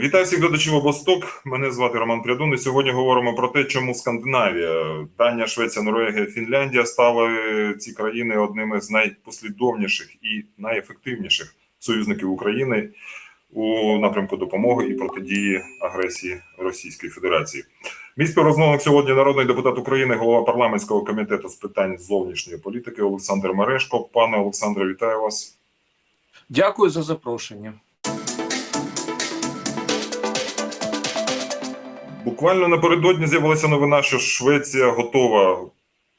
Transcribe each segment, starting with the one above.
Вітаю всіх глядачів обосток. Мене звати Роман Прядун. І сьогодні говоримо про те, чому Скандинавія, Данія, Швеція, Норвегія, Фінляндія стали ці країни одними з найпослідовніших і найефективніших союзників України у напрямку допомоги і протидії агресії Російської Федерації. Мій співрозмовник сьогодні народний депутат України, голова парламентського комітету з питань зовнішньої політики Олександр Мерешко. Пане Олександре, вітаю вас. Дякую за запрошення. Буквально напередодні з'явилася новина, що Швеція готова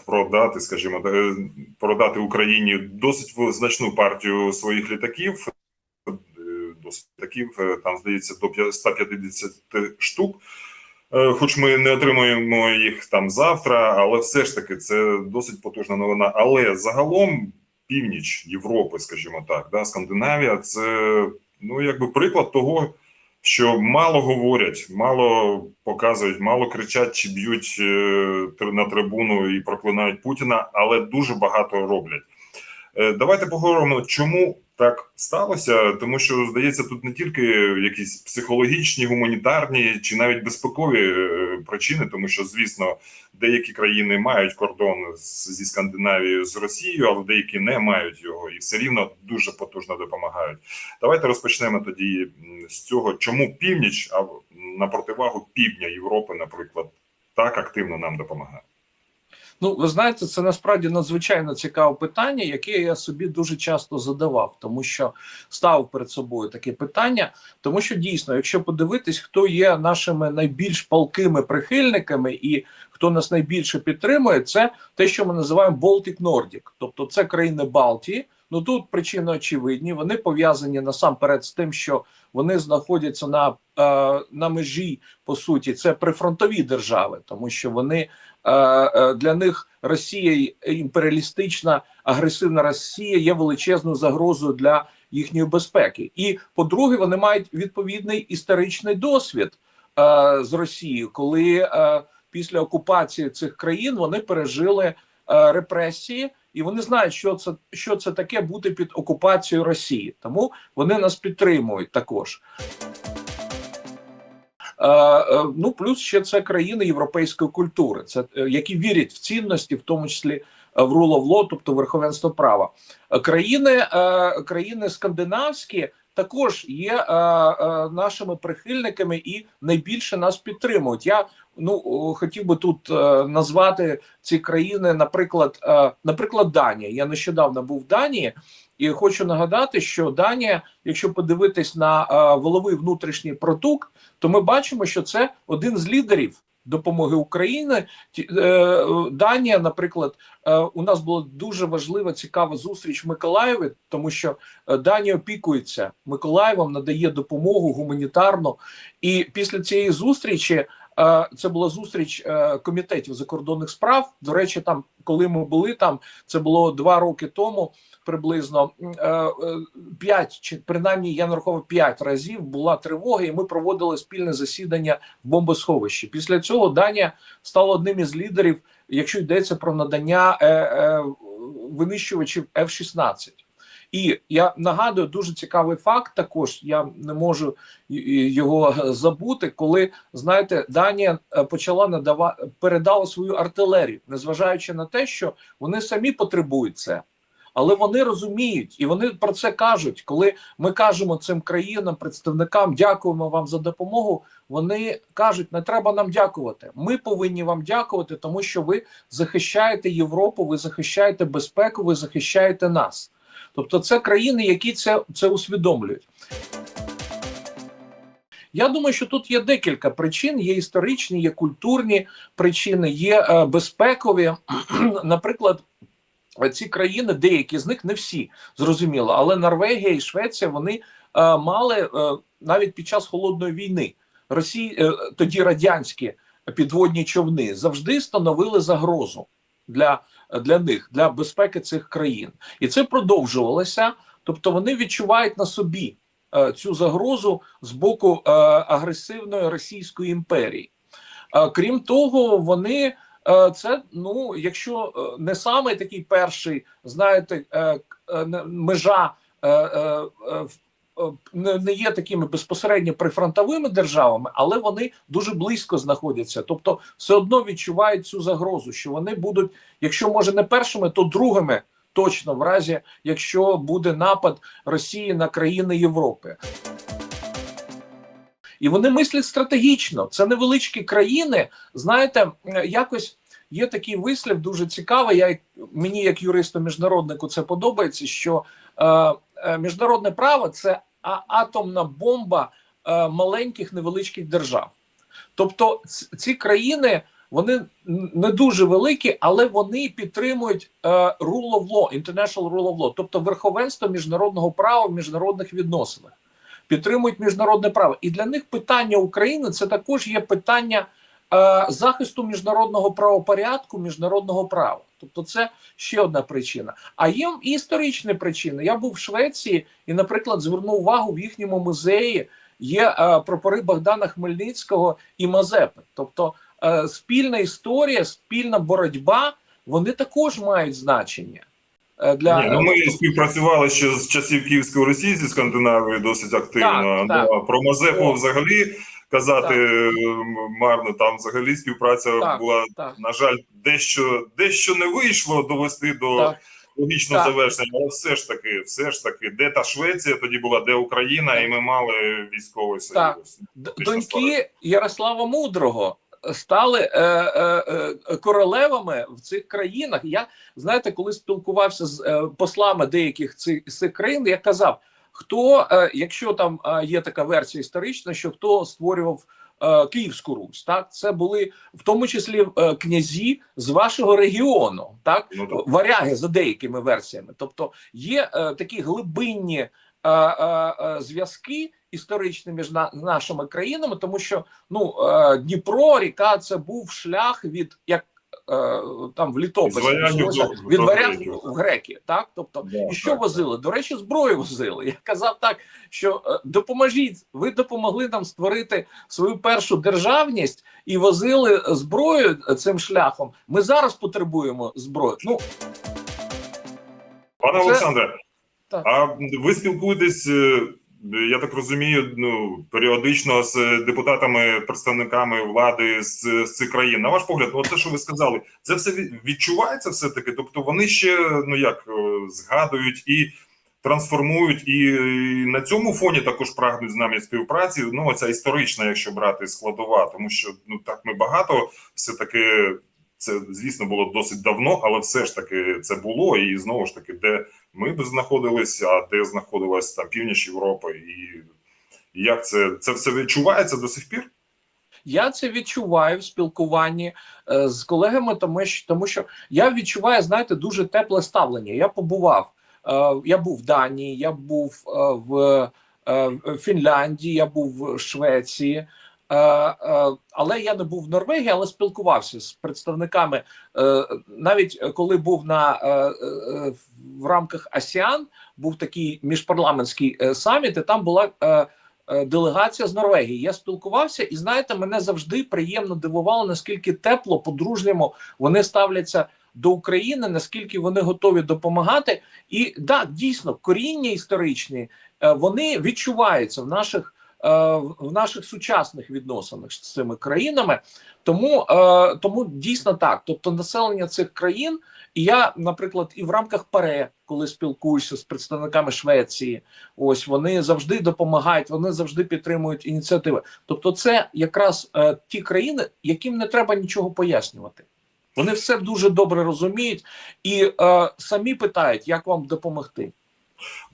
продати, скажімо, е, продати Україні досить значну партію своїх літаків. Е, Досить літаків, е, там здається, до 150 штук. Хоч ми не отримуємо їх там завтра, але все ж таки це досить потужна новина. Але загалом північ Європи, скажімо так, да, Скандинавія, це ну якби приклад того що мало говорять, мало показують, мало кричать чи б'ють е, на трибуну і проклинають Путіна, але дуже багато роблять. Е, давайте поговоримо, чому так сталося, тому що здається, тут не тільки якісь психологічні, гуманітарні чи навіть безпекові е, причини, тому що, звісно, деякі країни мають кордон зі Скандинавією з Росією, але деякі не мають його і все рівно дуже потужно допомагають. Давайте розпочнемо тоді з цього, чому північ, а на противагу півдня Європи, наприклад, так активно нам допомагає. Ну, ви знаєте, це насправді надзвичайно цікаве питання, яке я собі дуже часто задавав, тому що ставив перед собою таке питання. Тому що дійсно, якщо подивитись, хто є нашими найбільш палкими прихильниками і хто нас найбільше підтримує, це те, що ми називаємо Baltic Nordic, тобто це країни Балтії. Ну тут причини очевидні. Вони пов'язані насамперед з тим, що вони знаходяться на е, на межі по суті, це прифронтові держави, тому що вони для них Росія імперіалістична агресивна Росія є величезною загрозою для їхньої безпеки. І по-друге, вони мають відповідний історичний досвід е, з Росією, коли е, після окупації цих країн вони пережили е, репресії. І вони знають, що це що це таке бути під окупацією Росії, тому вони нас підтримують також. Е, е, ну плюс ще це країни європейської культури, це е, які вірять в цінності, в тому числі в rule of law, тобто верховенство права. Країни країни скандинавські також є нашими прихильниками і найбільше нас підтримують. Я ну хотів би тут назвати ці країни, наприклад, наприклад, Данія. Я нещодавно був в Данії. І хочу нагадати, що Данія, якщо подивитись на е, воловий внутрішній продукт, то ми бачимо, що це один з лідерів допомоги України. Е, Данія, наприклад, е, у нас була дуже важлива цікава зустріч в Миколаєві, тому що е, Данія опікується Миколаєвом, надає допомогу гуманітарну. І після цієї зустрічі. Це була зустріч комітетів закордонних справ. До речі, там, коли ми були там, це було два роки тому приблизно е, е, п'ять чи принаймні я нараховував п'ять разів була тривога, і ми проводили спільне засідання в бомбосховищі. Після цього Данія стала одним із лідерів, якщо йдеться про надання е, винищувачів F-16. І я нагадую дуже цікавий факт. Також я не можу його забути, коли знаєте, Данія почала надавати передала свою артилерію, незважаючи на те, що вони самі потребують це але вони розуміють і вони про це кажуть. Коли ми кажемо цим країнам, представникам, дякуємо вам за допомогу. Вони кажуть, не треба нам дякувати. Ми повинні вам дякувати, тому що ви захищаєте Європу, ви захищаєте безпеку, ви захищаєте нас. Тобто, це країни, які це, це усвідомлюють. Я думаю, що тут є декілька причин: є історичні, є культурні причини, є е, безпекові. Наприклад, ці країни, деякі з них не всі зрозуміло, але Норвегія і Швеція вони е, мали е, навіть під час холодної війни Росії, е, тоді радянські підводні човни завжди становили загрозу для, для них, для безпеки цих країн, і це продовжувалося. Тобто вони відчувають на собі е, цю загрозу з боку е, агресивної Російської імперії. Е, крім того, вони це ну, якщо е, не саме такий перший, знаєте, е, межа не є такими безпосередньо прифронтовими державами, але вони дуже близько знаходяться. Тобто, все одно відчувають цю загрозу, що вони будуть, якщо може не першими, то другими. Точно в разі, якщо буде напад Росії на країни Європи. І вони мислять стратегічно. Це невеличкі країни. Знаєте, якось є такий вислів дуже цікавий. Я мені, як юристу міжнароднику, це подобається. Що е, е, міжнародне право це атомна бомба е, маленьких невеличких держав. Тобто, ці країни вони не дуже великі, але вони підтримують е, rule of law, international rule of law, тобто верховенство міжнародного права в міжнародних відносинах підтримують міжнародне право. І для них питання України це також є питання е, захисту міжнародного правопорядку, міжнародного права. Тобто, це ще одна причина. А є історичні причини. Я був в Швеції і, наприклад, звернув увагу в їхньому музеї є е, прапори Богдана Хмельницького і Мазепи. Тобто е, спільна історія, спільна боротьба, вони також мають значення. Е, Для Ні, ну ми співпрацювали ще з часів Київської Росії зі Скандинавією досить активно. Так, так. Да, Про Мазепу О. взагалі казати е, марно. Там взагалі співпраця Так. була, так, на жаль, дещо дещо не вийшло довести до так. логічного Так. завершення. Але все ж таки, все ж таки, де та Швеція тоді була, де Україна, Так. і ми мали військовий Так. союз. Фактично Доньки Ярослава Мудрого стали е, е, е, королевами в цих країнах. Я знаєте, коли спілкувався з е, послами деяких цих, цих країн, я казав, хто, е, якщо там е, є така версія історична, що хто створював. е, Київську Русь, так це були в тому числі е, князі з вашого регіону, так Ну, варяги за деякими версіями. Тобто є е, такі глибинні зв'язки історичні між на, нашими країнами, тому що ну е, Дніпро, ріка, це був шлях від як е, там в літописі від до в греки, так тобто. І що так, возили? До речі, зброю возили. Я казав так, що е, допоможіть, ви допомогли нам створити свою першу державність і возили зброю цим шляхом. Ми зараз потребуємо зброї. Ну Пане Олександре, Так. а ви спілкуєтесь, е, я так розумію, ну періодично з депутатами, представниками влади з, з цих країн. На ваш погляд, ну те, що ви сказали, це все відчувається все таки. Тобто вони ще ну як е, згадують і трансформують, і на цьому фоні також прагнуть з нами співпраці. Ну ця історична, якщо брати складова, тому що ну так ми багато все таки. Це звісно було досить давно, але все ж таки це було, і знову ж таки, де ми б знаходилися, а де знаходилась там північ Європи, і як це це все відчувається до сих пір? Я це відчуваю в спілкуванні е, з колегами, тому що, тому що я відчуваю, знаєте, дуже тепле ставлення. Я побував. Е, я був в Данії, я був е, в Фінляндії, я був в Швеції. Е, е, але я не був в Норвегії, але спілкувався з представниками. Е, навіть коли був на в рамках АСІАН, був такий міжпарламентський саміт, і там була делегація з Норвегії. Я спілкувався, і знаєте, мене завжди приємно дивувало, наскільки тепло, по-дружньому вони ставляться до України, наскільки вони готові допомагати. І так, дійсно, коріння історичні вони відчуваються в наших. Е, В наших сучасних відносинах з цими країнами, тому е, тому дійсно так. Тобто, населення цих країн, і я, наприклад, і в рамках ПАРЕ, коли спілкуюся з представниками Швеції, ось вони завжди допомагають, вони завжди підтримують ініціативи. Тобто, це якраз е, ті країни, яким не треба нічого пояснювати. Вони все дуже добре розуміють і е, самі питають, як вам допомогти.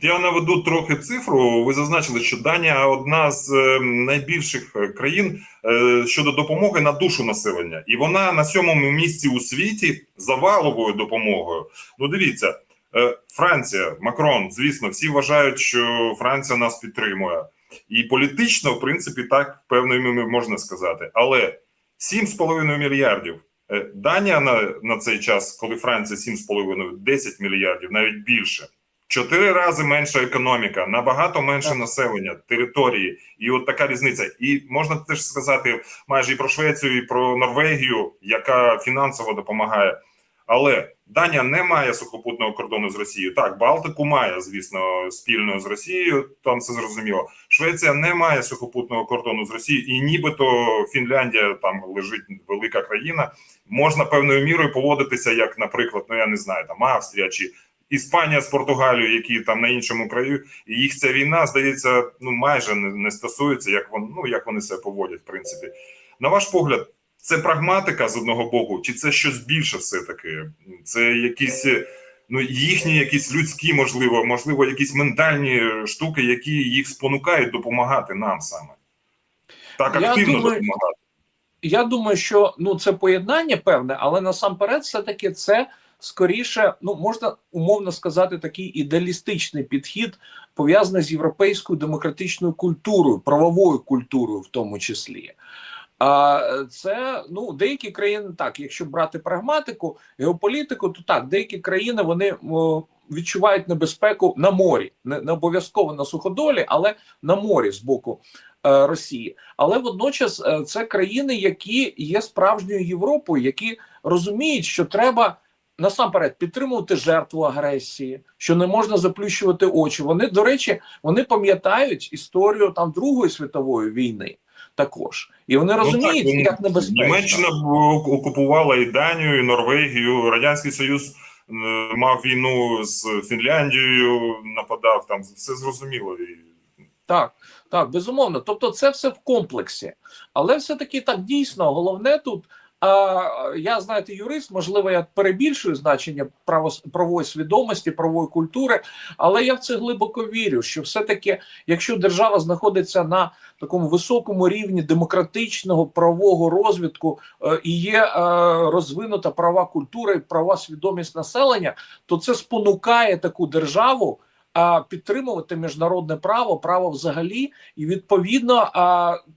Я наведу трохи цифру. Ви зазначили, що Данія одна з е, найбільших е, країн е, щодо допомоги на душу населення, і вона на сьомому місці у світі за валовою допомогою. Ну, дивіться, Франція, Макрон, звісно, всі вважають, що Франція нас підтримує, і політично, в принципі, так певною можна сказати. Але 7,5 мільярдів. Данія на, на цей час, коли Франція 7,5, 10 мільярдів, навіть більше. Чотири рази менша економіка, набагато менше Так. населення, території, і от така різниця. І можна теж сказати майже і про Швецію, і про Норвегію, яка фінансово допомагає. Але Данія не має сухопутного кордону з Росією. Так, Балтику має, звісно, спільно з Росією. Там все зрозуміло. Швеція не має сухопутного кордону з Росією, і нібито Фінляндія там лежить велика країна. Можна певною мірою поводитися, як, наприклад, ну я не знаю, там Австрія чи Іспанія з Португалією, які там на іншому краю, і їх ця війна здається, ну майже не, не стосується, як вони ну як вони себе поводять, в принципі. На ваш погляд, це прагматика з одного боку, чи це щось більше все-таки? Це якісь ну їхні, якісь людські, можливо, можливо, якісь ментальні штуки, які їх спонукають допомагати нам саме. Так активно думаю, допомагати. Я думаю, що ну це поєднання певне, але насамперед, все таки це скоріше, ну можна умовно сказати, такий ідеалістичний підхід, пов'язаний з європейською демократичною культурою, правовою культурою, в тому числі. А це ну деякі країни так, якщо брати прагматику, геополітику, то так, деякі країни вони відчувають небезпеку на морі, не, не обов'язково на суходолі, але на морі з боку е, Росії. Але водночас е, це країни, які є справжньою Європою, які розуміють, що треба. Насамперед підтримувати жертву агресії, що не можна заплющувати очі. Вони, до речі, вони пам'ятають історію там Другої світової війни також, і вони розуміють, ну, так, як небезпечно. Німеччина окупувала і Данію, і Норвегію. Радянський Союз мав війну з Фінляндією, нападав там. Все зрозуміло. Так, так, безумовно. Тобто, це все в комплексі, але все таки так дійсно головне тут. А я знаєте, юрист, можливо, я перебільшую значення право, правової свідомості, правової культури, але я в це глибоко вірю, що все-таки, якщо держава знаходиться на такому високому рівні демократичного правового розвитку е, і є е, розвинута права культура і права свідомість населення, то це спонукає таку державу. А підтримувати міжнародне право, право взагалі, і відповідно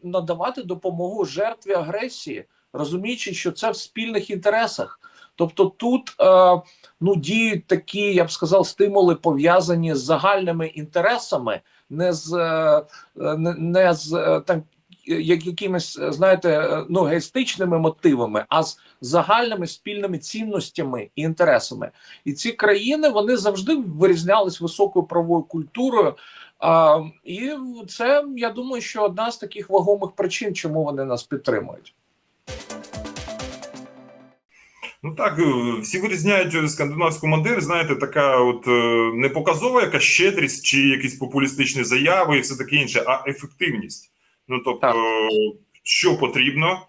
надавати допомогу жертві агресії, розуміючи, що це в спільних інтересах. Тобто тут е, ну діють такі, я б сказав, стимули пов'язані з загальними інтересами, не з е, не, не з е, там як якимись, знаєте, е, ну егоїстичними мотивами, а з загальними спільними цінностями і інтересами. І ці країни вони завжди вирізнялись високою правовою культурою. А, і це я думаю, що одна з таких вагомих причин, чому вони нас підтримують. Ну так, е, всі вирізняють скандинавську модель, знаєте, така от е, не показова яка щедрість чи якісь популістичні заяви і все таке інше, а ефективність. Ну тобто, Так. що потрібно,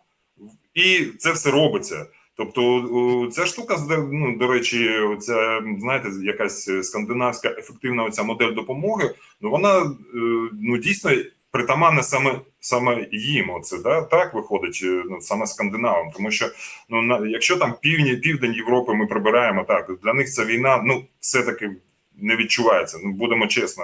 і це все робиться. Тобто, ця штука, ну, до речі, ця, знаєте, якась скандинавська ефективна оця модель допомоги, ну вона е, ну дійсно притаманна саме саме їм. Оце да так виходить, ну саме скандинавам, тому що ну на якщо там півні південь Європи ми прибираємо, так для них ця війна ну все таки не відчувається. Ну будемо чесно,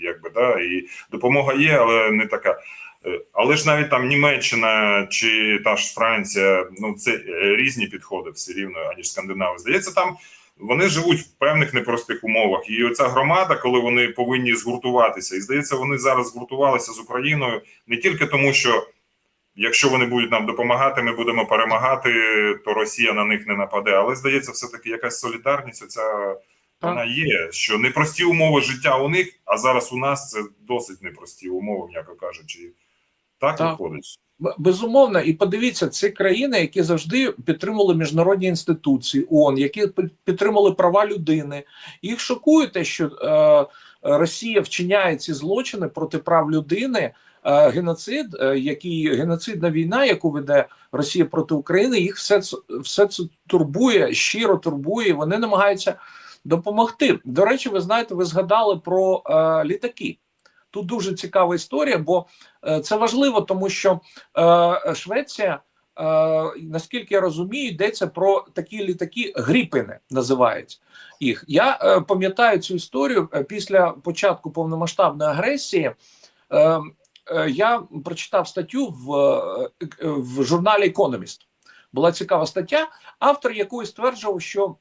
якби да, і допомога є, але не така. Е, Але ж навіть там Німеччина чи та ж Франція, ну це різні підходи все рівно, аніж Скандинави. Здається, там вони живуть в певних непростих умовах. І оця громада, коли вони повинні згуртуватися, і здається, вони зараз згуртувалися з Україною не тільки тому, що якщо вони будуть нам допомагати, ми будемо перемагати, то Росія на них не нападе. Але здається, все таки якась солідарність. Оця вона є. Що непрості умови життя у них, а зараз у нас це досить непрості умови, м'яко кажучи. Так, Так. виходить. Безумовно, і подивіться, це країни, які завжди підтримували міжнародні інституції ООН, які підтримали права людини. Їх шокує те, що е, Росія вчиняє ці злочини проти прав людини. Е, геноцид, е, який геноцидна війна, яку веде Росія проти України, їх все все це турбує, щиро турбує. Вони намагаються допомогти. До речі, ви знаєте, ви згадали про е, літаки. Тут дуже цікава історія, бо е, це важливо, тому що е, Швеція, е, наскільки я розумію, йдеться про такі літаки гріпини, називають їх. Я пам'ятаю цю історію після початку повномасштабної агресії. Я прочитав статтю в, в журналі Economist. Була цікава стаття, автор якої стверджував, що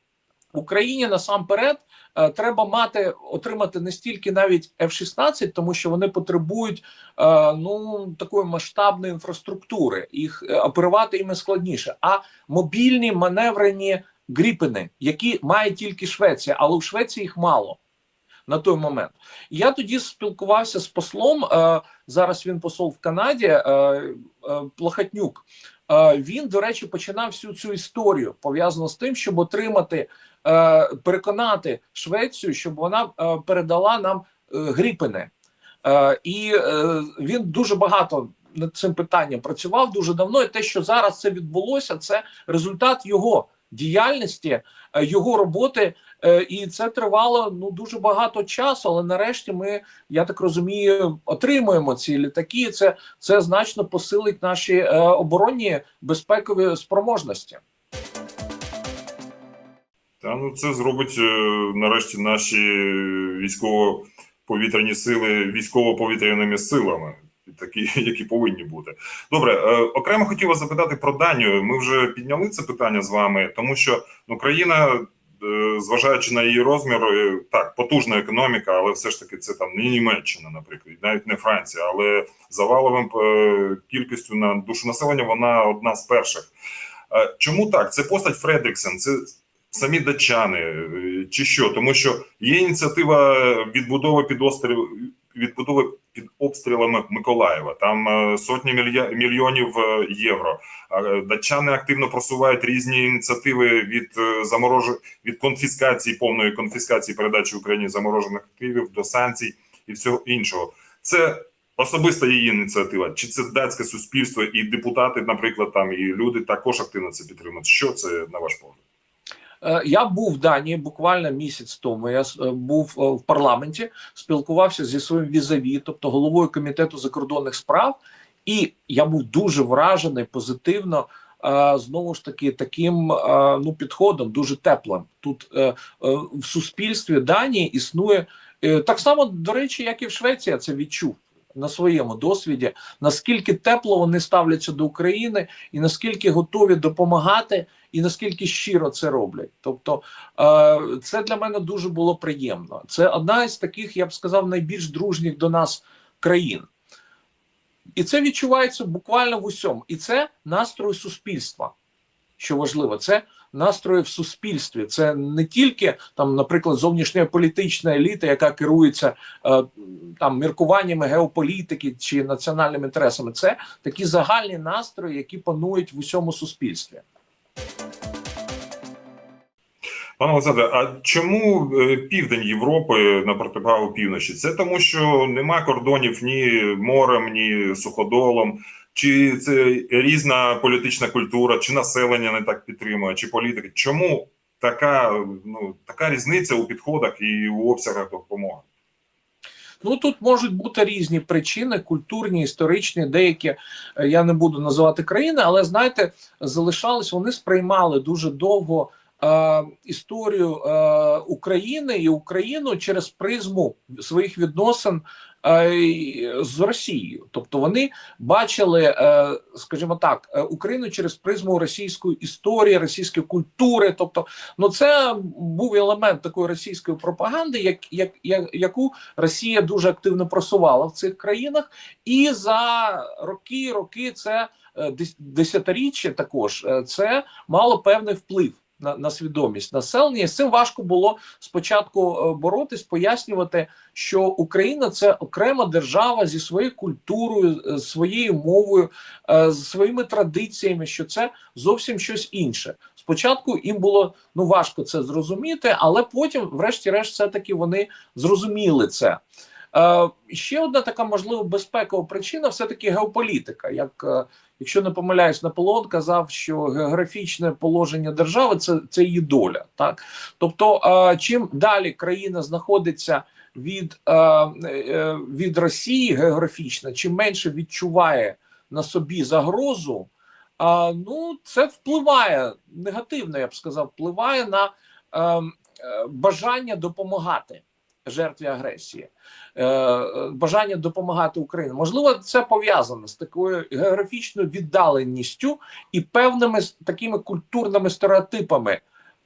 Україні насамперед е, треба мати отримати не стільки навіть F-16, тому що вони потребують е, ну такої масштабної інфраструктури. Їх е, оперувати їм складніше. А мобільні маневрені гріпини, які має тільки Швеція, але у Швеції їх мало на той момент. Я тоді спілкувався з послом. Зараз він посол в Канаді, Плахатнюк. Він, до речі, починав всю цю історію пов'язану з тим, щоб отримати, переконати Швецію, щоб вона е, передала нам е, гріпини. Е, і е, він дуже багато над цим питанням працював дуже давно. І те, що зараз це відбулося, це результат його діяльності, е, його роботи. Е, І це тривало ну дуже багато часу. Але нарешті ми, я так розумію, отримуємо ці літаки. Це, це значно посилить наші е, оборонні безпекові спроможності. Та ну це зробить е, нарешті наші військово-повітряні сили військово-повітряними силами, такі, які повинні бути. Добре, е, окремо хотів вас запитати про Данію. Ми вже підняли це питання з вами, тому що ну країна, е, зважаючи на її розмір, так потужна економіка, але все ж таки це там не Німеччина, наприклад, навіть не Франція, але за валовим е, кількістю на душу населення вона одна з перших. Чому так? Це постать Фредріксен, це самі датчани е, чи що? Тому що є ініціатива відбудови під острів відбудови під обстрілами Миколаєва. Там е, сотні мільйонів е, євро. Датчани активно просувають різні ініціативи від заморож... від конфіскації, повної конфіскації передачі Україні заморожених активів до санкцій і всього іншого. Це особиста її ініціатива, чи це датське суспільство і депутати, наприклад, там і люди також активно це підтримують. Що це на ваш погляд? Е, Я був в Данії буквально місяць тому. Я е, був е, в парламенті, спілкувався зі своїм візаві, тобто головою комітету закордонних справ, і я був дуже вражений позитивно. Знову ж таки, таким ну підходом дуже теплим. Тут в суспільстві Данії існує так само, до речі, як і в Швеції. Я це відчув на своєму досвіді. Наскільки тепло вони ставляться до України, і наскільки готові допомагати і наскільки щиро це роблять. Тобто, е, це для мене дуже було приємно. Це одна із таких, я б сказав, найбільш дружніх до нас країн. І це відчувається буквально в усьому. І це настрої суспільства. Що важливо, це настрої в суспільстві. Це не тільки там, наприклад, зовнішня політична еліта, яка керується е, там міркуваннями геополітики чи національними інтересами. Це такі загальні настрої, які панують в усьому суспільстві. Пане Олександре, а чому е, південь Європи на противагу півночі? Це тому, що нема кордонів ні морем, ні суходолом, чи це різна політична культура, чи населення не так підтримує, чи політики? Чому така ну така різниця у підходах і у обсягах допомоги? Ну тут можуть бути різні причини, культурні, історичні, деякі е, я не буду називати країни, але знаєте, залишались вони сприймали дуже довго е, історію е, України і Україну через призму своїх відносин з Росією. Тобто вони бачили, е, скажімо так, е, Україну через призму російської історії, російської культури. Тобто, ну це був елемент такої російської пропаганди, як, як, як яку Росія дуже активно просувала в цих країнах, і за роки, роки це е, десятиріччя також е, це мало певний вплив. На, на свідомість населення з цим важко було спочатку е, боротись, пояснювати, що Україна це окрема держава зі своєю культурою, е, своєю мовою, е, з своїми традиціями, що це зовсім щось інше. Спочатку їм було ну важко це зрозуміти, але потім, врешті-решт, все таки вони зрозуміли це. Е, ще одна така можливо безпекова причина все таки геополітика. Як якщо не помиляюсь, Наполеон казав, що географічне положення держави це, це її доля. Так, тобто, чим далі країна знаходиться від, е, е, від Росії географічно, чим менше відчуває на собі загрозу. Ну, це впливає негативно, я б сказав, впливає на е, е, бажання допомагати жертві агресії, е, бажання допомагати Україні. Можливо, це пов'язано з такою географічною віддаленістю і певними такими культурними стереотипами.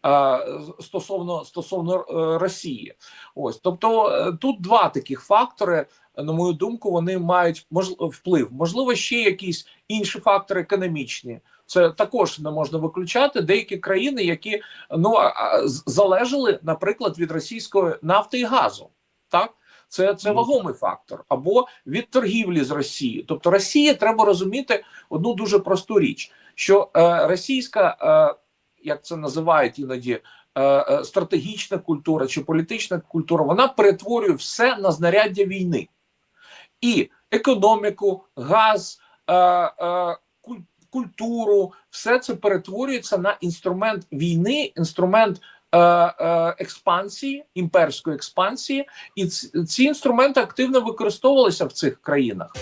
е, Стосовно стосовно е, Росії, ось тобто тут два таких фактори: на мою думку, вони мають вплив. Можливо, ще якісь інші фактори економічні. Це також не можна виключати. Деякі країни, які ну залежали, наприклад, від російської нафти і газу. Так, це, це вагомий фактор, або від торгівлі з Росією. Тобто, Росія треба розуміти одну дуже просту річ: що е, російська, е, як це називають іноді, е, е, стратегічна культура чи політична культура, вона перетворює все на знаряддя війни і економіку, газ, е, е, культуру, все це перетворюється на інструмент війни, інструмент е, е, експансії, імперської експансії, і ці інструменти активно використовувалися в цих країнах.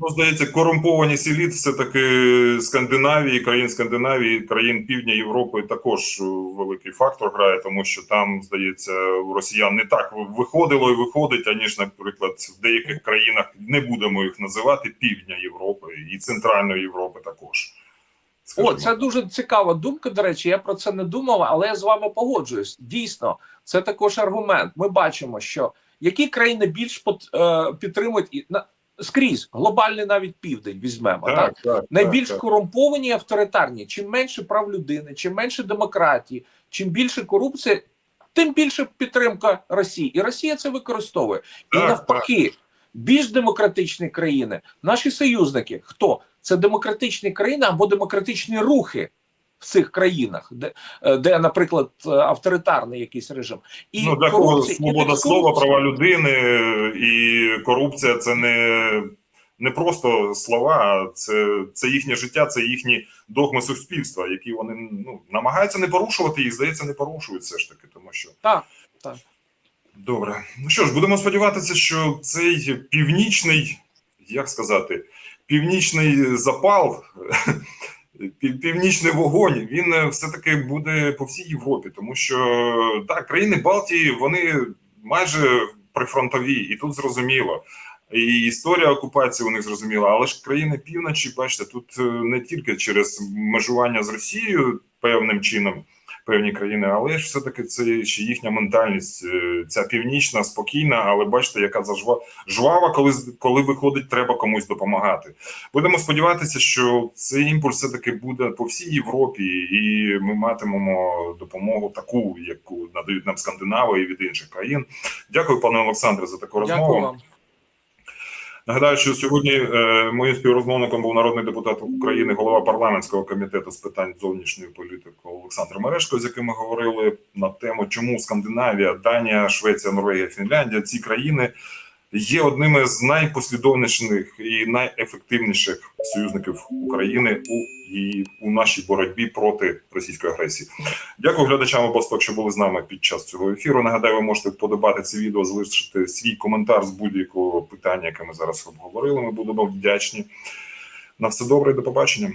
Ну, здається, корумпованість еліт все-таки Скандинавії, країн Скандинавії, країн Півдня Європи також е, великий фактор грає, тому що там, здається, у росіян не так виходило і виходить, аніж, наприклад, в деяких країнах не будемо їх називати Півдня Європи і Центральної Європи також. О, це дуже цікава думка. До речі, я про це не думав, але я з вами погоджуюсь. Дійсно, це також аргумент. Ми бачимо, що які країни більш е, підтримують і на скрізь глобальний навіть південь візьмемо так. так, так, Найбільш так, так. корумповані і авторитарні. Чим менше прав людини, чим менше демократії, чим більше корупції, тим більше підтримка Росії. І Росія це використовує. І Так, навпаки, більш демократичні країни, наші союзники, хто це демократичні країни або демократичні рухи в цих країнах, де, е, де наприклад, авторитарний якийсь режим, і ну, для кого свобода слова, права людини і корупція це не, не просто слова, а це, це їхнє життя, це їхні догми суспільства, які вони ну, намагаються не порушувати, і здається, не порушують все ж таки, тому що Так, так. добре. Ну що ж, будемо сподіватися, що цей північний, як сказати, північний запал. Пів- Північний вогонь він е, все-таки буде по всій Європі, тому що так, країни Балтії вони майже прифронтові, і тут зрозуміло. І історія окупації у них зрозуміла, але ж країни півночі, бачите, тут е, не тільки через межування з Росією певним чином певні країни, але ж все-таки це ще їхня ментальність, е, ця північна, спокійна, але бачите, яка зажва жвава, коли коли виходить, треба комусь допомагати. Будемо сподіватися, що цей імпульс все таки буде по всій Європі, і ми матимемо допомогу таку, яку надають нам Скандинави і від інших країн. Дякую, пане Олександре, за таку розмову. Дякую вам. Нагадаю, що сьогодні е, моїм співрозмовником був народний депутат України, голова парламентського комітету з питань зовнішньої політики Олександр Мерешко, з яким ми говорили на тему, чому Скандинавія, Данія, Швеція, Норвегія, Фінляндія ці країни є одними з найпослідовніших і найефективніших союзників України у її у нашій боротьбі проти російської агресії. Дякую глядачам обосток, що були з нами під час цього ефіру. Нагадаю, ви можете подобати це відео, залишити свій коментар з будь-якого питання, яке ми зараз обговорили. Ми будемо вдячні. На все добре до побачення.